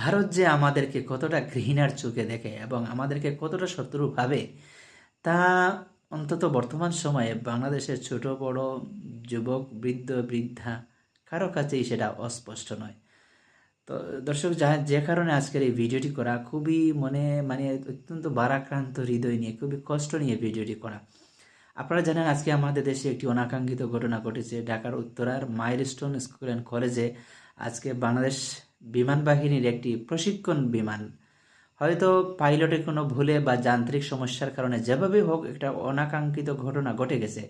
ভারত যে আমাদেরকে কতটা ঘৃণার চোখে দেখে এবং আমাদেরকে কতটা শত্রু ভাবে, তা অন্তত বর্তমান সময়ে বাংলাদেশের ছোট, বড় যুবক, বৃদ্ধ, বৃদ্ধা কারও কাছেই সেটা অস্পষ্ট নয়। তো দর্শক, যা, যে কারণে আজকের এই ভিডিওটি করা খুবই মনে মানে অত্যন্ত বারাক্রান্ত হৃদয় নিয়ে, খুবই কষ্ট নিয়ে ভিডিওটি করা। আপনারা জানেন আজকে আমাদের দেশে একটি অনাকাঙ্ক্ষিত ঘটনা ঘটেছে। ঢাকার উত্তরার মাইলস্টোন স্কুল অ্যান্ড কলেজে আজকে বাংলাদেশ বিমান বাহিনীর একটি প্রশিক্ষণ বিমান। হয়তো পাইলটের কোনো ভুলে বা যান্ত্রিক সমস্যার কারণে যেভাবে হোক একটা অনাকাঙ্ক্ষিত ঘটনা ঘটে গেছে,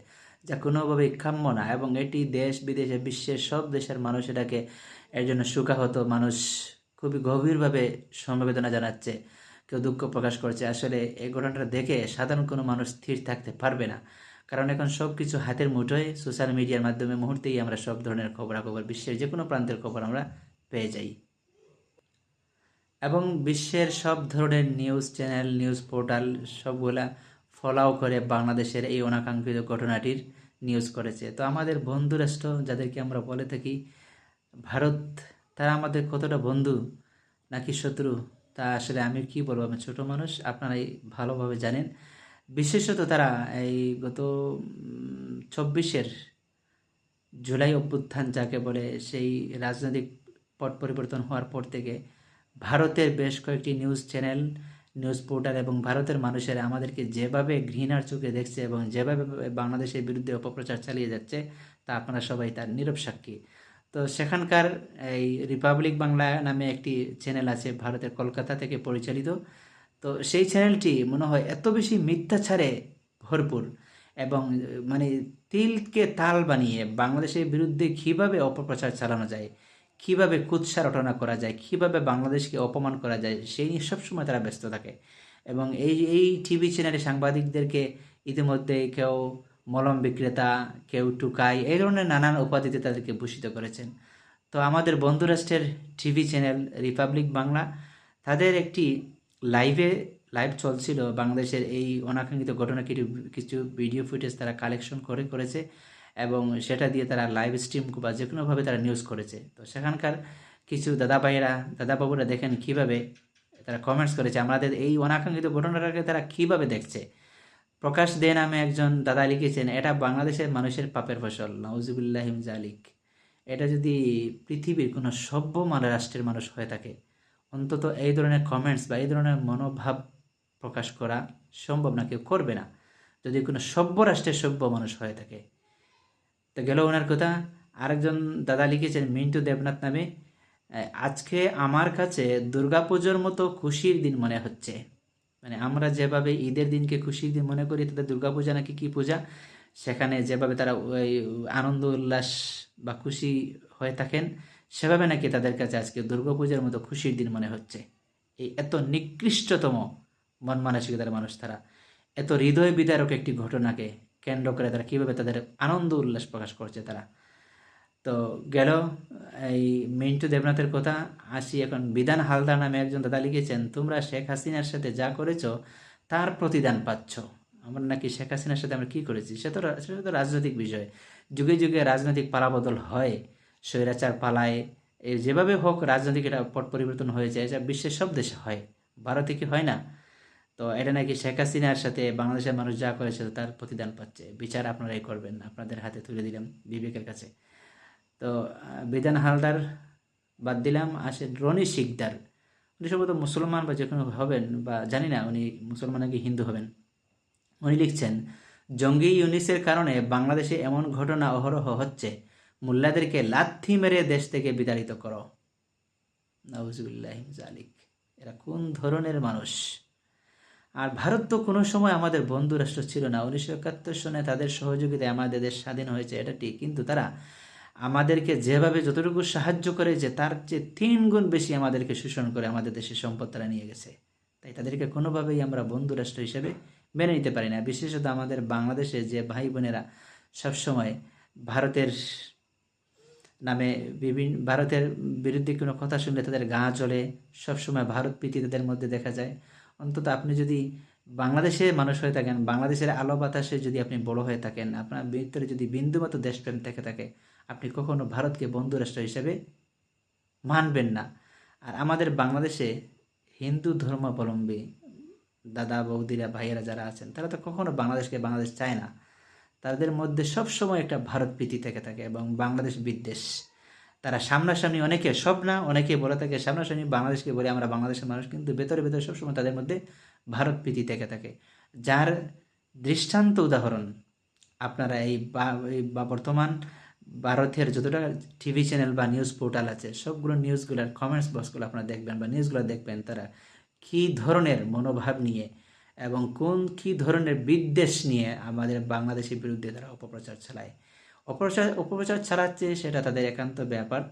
যা কোনোভাবেই কাম্য না এবং এটি দেশ বিদেশে বিশ্বের সব দেশের মানুষ এটাকে এর জন্য সুখাহত মানুষ খুবই গভীরভাবে সমবেদনা জানাচ্ছে, কেউ দুঃখ প্রকাশ করছে। আসলে এই ঘটনাটা দেখে সাধারণ কোনো মানুষ স্থির থাকতে পারবে না। কারণ এখন সব কিছু হাতের মুঠোয়। সোশ্যাল মিডিয়ার মাধ্যমে মুহূর্তেই আমরা সব ধরনের খবরাখবর, বিশ্বের যে কোনো প্রান্তের খবর আমরা পেয়ে যাই। এবং বিশ্বের সব ধরনের নিউজ চ্যানেল, নিউজ পোর্টাল সবগুলা ফলাও করে বাংলাদেশের এই অনাকাঙ্ক্ষিত ঘটনাটির নিউজ করেছে। তো আমাদের বন্ধু রাষ্ট্র যাদেরকে আমরা বলে থাকি, ভারত, তারা আমাদের কতটা বন্ধু নাকি শত্রু? তা আসলে আমি কি বলব? আমি ছোটো মানুষ, আপনারাই ভালোভাবে জানেন। বিশেষত তারা এই গত চব্বিশের জুলাই অভ্যুত্থান যাকে বলে, সেই রাজনৈতিক পট পরিবর্তন হওয়ার পর থেকে ভারতের বেশ কয়েকটি নিউজ চ্যানেল, নিউজ পোর্টাল এবং ভারতের মানুষেরা আমাদেরকে যেভাবে ঘৃণার চোখে দেখছে এবং যেভাবে বাংলাদেশের বিরুদ্ধে অপপ্রচার চালিয়ে যাচ্ছে, তা আপনারা সবাই তার নীরব সাক্ষী। তো সেখানকার এই রিপাবলিক বাংলা নামে একটি চ্যানেল আছে, ভারতের কলকাতা থেকে পরিচালিত। তো সেই চ্যানেলটি মনে হয় এত বেশি মিথ্যাচারে ভরপুর এবং মানে তিলকে তাল বানিয়ে বাংলাদেশের বিরুদ্ধে কীভাবে অপপ্রচার চালানো যায় কীভাবে কুৎসা রটনা করা যায়, কীভাবে বাংলাদেশকে অপমান করা যায়, সেই নিয়ে সবসময় তারা ব্যস্ত থাকে। এবং এই এই টিভি চ্যানেলে সাংবাদিকদেরকে ইতিমধ্যে কেউ মলম বিক্রেতা, কেউ টুকাই, এই ধরনের নানান উপাধিতে তাদেরকে ভূষিত করেছেন। তো আমাদের বন্ধুরাষ্ট্রের টিভি চ্যানেল রিপাবলিক বাংলা, তাদের একটি লাইভে, লাইভ চলছিল বাংলাদেশের এই অনাকাঙ্ক্ষিত ঘটনা। কিছু কিছু ভিডিও ফুটেজ তারা কালেকশন করে, করেছে। এবং সেটা দিয়ে তারা লাইভ স্ট্রিম বা যে কোনোভাবে তারা নিউজ করেছে। তো সেখানকার কিছু দাদা ভাইয়েরা দাদাবাবুরা দেখেন কীভাবে তারা কমেন্টস করেছে। আমাদের এই অনাকাঙ্ক্ষিত ঘটনাটাকে তারা কীভাবে দেখছে? প্রকাশ দে নামে একজন দাদা লিখেছেন, এটা বাংলাদেশের মানুষের পাপের ফসল নওজিবুল্লাহিম জালিক এটা যদি পৃথিবীর কোনো সভ্য মানে রাষ্ট্রের মানুষ হয়ে থাকে, অন্তত এই ধরনের কমেন্টস বা এই ধরনের মনোভাব প্রকাশ করা সম্ভব না, কেউ করবে না। যদি কোনো সভ্য রাষ্ট্রের সভ্য মানুষ হয়ে থাকে তো গেল ওনার কথা। আরেকজন দাদা লিখেছেন, মিন্টু দেবনাথ নামে আজকে আমার কাছে দুর্গাপুজোর মতো খুশির দিন মনে হচ্ছে। মানে আমরা যেভাবে ঈদের দিনকে খুশির দিন মনে করি তাদের দুর্গাপূজা নাকি কী পূজা? সেখানে যেভাবে তারা ওই আনন্দ, উল্লাস বা খুশি হয়ে থাকেন, সেভাবে নাকি তাদের কাছে আজকে দুর্গাপূজার মতো খুশির দিন মনে হচ্ছে। এই এত নিকৃষ্টতম মন মানসিকতার মানুষ তারা, এত হৃদয় বিদারক একটি ঘটনাকে কেন্দ্র করে তারা কীভাবে তাদের আনন্দ উল্লাস প্রকাশ করছে তারা। তো গেল, এই মিন্টু দেবনাথের কথা, আসি এখন বিধান হালদার নামে একজন দাদা লিখেছেন, তোমরা শেখ হাসিনার সাথে যা করেছ, তার প্রতিদান পাচ্ছ। আমরা নাকি শেখ হাসিনার সাথে আমরা কী করেছি? সে তো সেটা তো রাজনৈতিক বিষয়। যুগে যুগে রাজনৈতিক পালাবদল হয়, স্বৈরাচার পালায়, এ যেভাবে হোক রাজনৈতিক এটা পট, পরিবর্তন হয়ে যায় যা বিশ্বের সব দেশে হয়। ভারতে কি হয় না? তো এটা নাকি শেখ হাসিনার সাথে বাংলাদেশের মানুষ যা করেছে তার প্রতিদান পাচ্ছে। বিচার আপনারাই করবেন, আপনাদের হাতে তুলে দিলাম বিবেকের কাছে। তো বিধান হালদার বাদ দিলাম আসে রনি শিকদার। উনি সম্ভবত মুসলমান বা যে কোনো হবেন বা জানি না, উনি মুসলমান নাকি হিন্দু হবেন। উনি লিখছেন, জঙ্গি ইউনিসের কারণে বাংলাদেশে এমন ঘটনা অহরহ হচ্ছে। মোল্লাদেরকে লাথি মেরে দেশ থেকে বিতাড়িত করো। নওয়াজুবিল্লাহ জালিক এরা কোন ধরনের মানুষ? আর ভারত তো কোনো সময় আমাদের বন্ধু রাষ্ট্র ছিল না। উনিশশো একাত্তর সনে তাদের সহযোগিতায় আমাদের দেশ স্বাধীন হয়েছে, এটা ঠিক। কিন্তু তারা আমাদেরকে যেভাবে যতটুকু সাহায্য করে যে তার চেয়ে তিন গুণ বেশি আমাদেরকে শোষণ করে আমাদের দেশের সম্পদ তারা নিয়ে গেছে। তাই তাদেরকে কোনোভাবেই আমরা বন্ধু রাষ্ট্র হিসেবে মেনে নিতে পারি না। বিশেষত আমাদের বাংলাদেশে যে ভাই বোনেরা সবসময় ভারতের নামে বিভিন্ন ভারতের বিরুদ্ধে কোনো কথা শুনলে তাদের গা চলে সবসময় ভারত প্রীতি তাদের মধ্যে দেখা যায়। অন্তত আপনি যদি বাংলাদেশে মানুষ হয়ে থাকেন, বাংলাদেশের আলো বাতাসে যদি আপনি বড় হয়ে থাকেন, আপনার ভিতরে যদি বিন্দুমতো দেশপ্রেম থেকে থাকে, আপনি কখনো ভারতকে বন্ধু রাষ্ট্র হিসেবে মানবেন না। আর আমাদের বাংলাদেশে হিন্দু ধর্মাবলম্বী দাদা, বৌদিরা, ভাইয়েরা যারা আছেন, তারা তো কখনো বাংলাদেশকে বাংলাদেশ চায় না। তাদের মধ্যে সব সময় একটা ভারত প্রীতি থেকে থাকে এবং বাংলাদেশ বিদ্বেষ। তারা সামনাসামনি অনেকে সব না অনেকে বলে থাকে সামনাসামনি বাংলাদেশকে বলে আমরা বাংলাদেশের মানুষ, কিন্তু ভেতরে ভেতরে সবসময় তাদের মধ্যে ভারত প্রীতি থেকে থাকে। যার দৃষ্টান্ত উদাহরণ আপনারা এই বা- বর্তমান ভারতের যতটা টিভি চ্যানেল বা নিউজ পোর্টাল আছে, সবগুলো নিউজগুলোর কমেন্টস বক্সগুলো আপনারা দেখবেন বা নিউজগুলো দেখবেন তারা কী ধরনের মনোভাব নিয়ে এবং কোন কী ধরনের বিদ্বেষ নিয়ে আমাদের বাংলাদেশের বিরুদ্ধে তারা অপপ্রচার চালায়। অপপ্রচার অপপ্রচার চালাচ্ছে সেটা তাদের একান্ত ব্যাপার।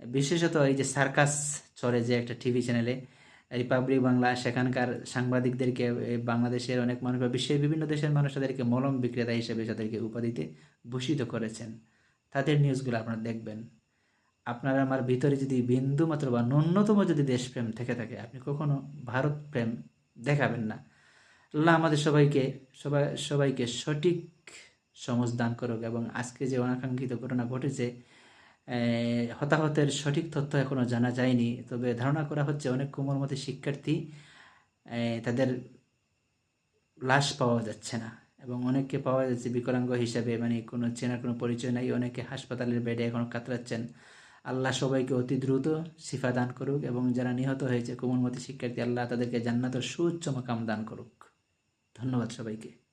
বিশেষত এই যে সার্কাস চলে যে একটা টিভি চ্যানেলে, রিপাবলিক বাংলা, সেখানকার সাংবাদিকদেরকে বাংলাদেশের অনেক মানুষ বা বিশ্বের বিভিন্ন দেশের মানুষ তাদেরকে মলম বিক্রেতা হিসেবে তাদেরকে উপাধিতে ভূষিত করেছেন। তাদের নিউজগুলো আপনারা দেখবেন। আপনার আমার ভিতরে যদি বিন্দু মাত্র বা ন্যূনতম যদি দেশপ্রেম থেকে থাকে, আপনি কখনো ভারত প্রেম দেখাবেন না। আল্লাহ আমাদের সবাইকে, সবাই, সবাইকে সঠিক সমজ দান করুক এবং আজকে যে অনাকাঙ্ক্ষিত ঘটনা ঘটেছে হতাহতের সঠিক তথ্য এখনও জানা যায়নি। তবে ধারণা করা হচ্ছে অনেক কোমলমতি শিক্ষার্থী তাদের লাশ পাওয়া যাচ্ছে না এবং অনেককে পাওয়া যাচ্ছে বিকলাঙ্গ হিসাবে। মানে কোনো চেনার কোনো পরিচয় নাই। অনেকে হাসপাতালের বেডে এখনও কাতরাচ্ছেন। আল্লাহ সবাইকে অতি দ্রুত শিফা দান করুক এবং যারা নিহত হয়েছে কোমলমতি শিক্ষার্থী, আল্লাহ তাদেরকে জান্নাতের সুউচ্চ মাকাম দান করুক। ধন্যবাদ সবাইকে।